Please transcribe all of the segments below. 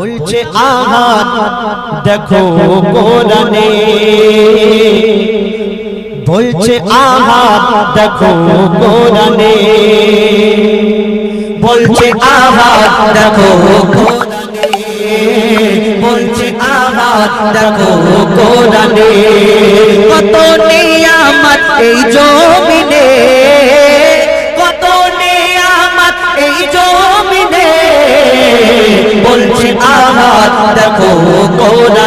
বলছে আহাত দেখো কোরআনে বলছে আহাত দেখো কোরআনে বলছে আহাত দেখো বলছে আহাত দেখো কোরআনে কত নিয়ামত এই জমিনে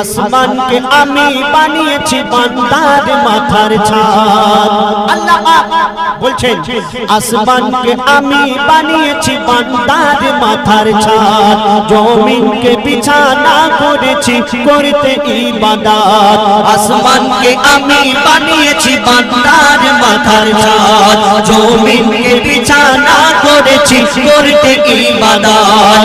আসমানকে আমি বানিয়েছি বান্দার মাথার ছাদ। আল্লাহ বলছেন, আসমানকে আমি বানিয়েছি বান্দার মাথার ছাদ। জমিনকে বিছানা করেছি, করতে ইবাদত। আসমানকে আমি বানিয়েছি বান্দার মাথার ছাদ। জমিনকে বিছানা করেছি, করতে ইবাদত।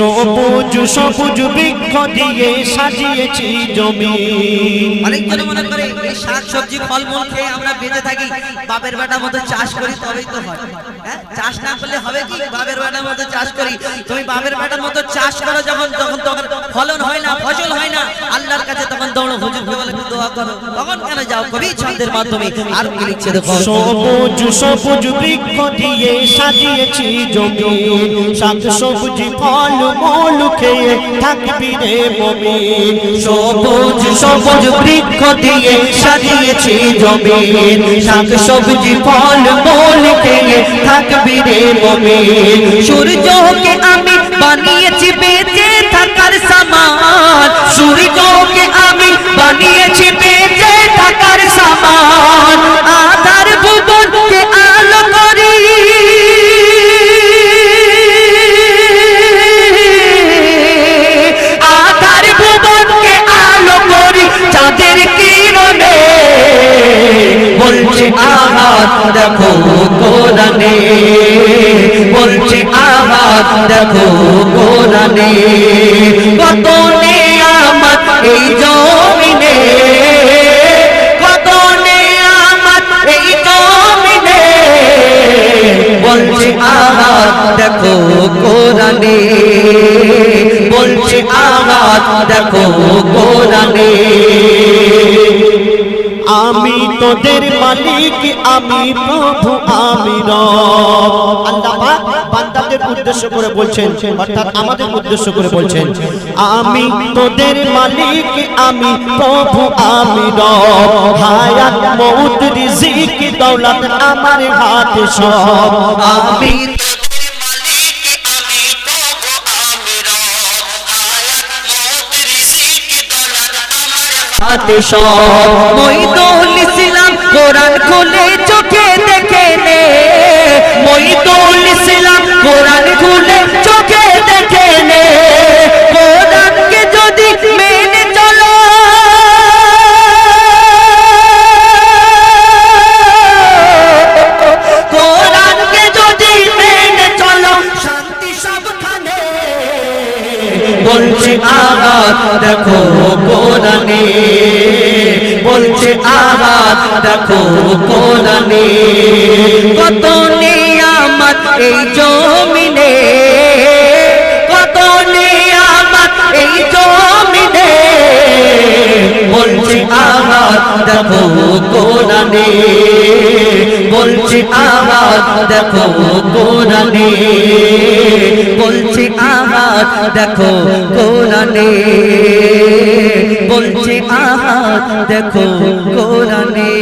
সবুজ সবুজ বৃক্ষ দিয়ে সাজিয়েছি জমি। অনেকজন মনে করে শাক সবজি, ফলমূল খেয়ে আমরা বেঁচে থাকি, বাপের বেটার মতো চাষ করি, তবেই তো হয়। হ্যাঁ? চাষ না করলে হবে কি? বাপের বেটার মতো চাষ করি। তুমি বাপের বেটার মতো চাষ করো যখন, তখন তখন ফলন হয় না, ফসল হয় না। আল্লাহর কাছে তখন দৌড়ো দোয়া করো। তখন কেন যাও? কবি ছন্দের মাধ্যমে। আর কি লিখছে দেখো? সবুজ সবুজ বৃক্ষ দিয়ে সাজিয়েছি জমি। সবজি ফল মূল খেয়ে থাকবি রে মমিন সবুজ সবুজ বৃক্ষ দিয়ে সাজিয়েছি জমি। সবজি ফল মূল খেয়ে থাকবি রে মমিন সূর্যকে আমি বানিয়েছি বেঁচে থাকার সূর্যকে আহাত দেখো কোরআনে, বলছে আহাত দেখো কোরআনে, কত নিয়ামত এই জমিনে, কত নিয়ামত এই জমিনে, বলছে আহাত দেখো কোরআনে, বলছে আহাত দেখো কোরআনে। আমি তোদের মালিক আমি প্রভু, আমি বান্দাদের উদ্দেশ্য করে বলছেন, অর্থাৎ আমাদের উদ্দেশ্য করে বলছেন, আমি তোদের মালিক, আমি প্রভু, আমি হায়াত, মউত, রিজিক, দৌলত আমার হাতে সব। আমি হাতে সব। কোরআন খুলে চোখে দেখে নে। মইদুল ইসলাম কোরআন খুলে চোখে দেখে নে। কোরআনকে যদি মেনে চলো। কোরআনকে যদি মেনে চলো, শান্তি সবখানে। বলছে আঘাত দেখো কোরআনে। বলছে আহাত দেখো কোরআনে কত নিয়ামত এই জমিনে। দেখো কোরআনে বলছি আহাত দেখো কোরআনে বলছি আহাত দেখো কোরআনে বলছি আহাত দেখো কোরআনে।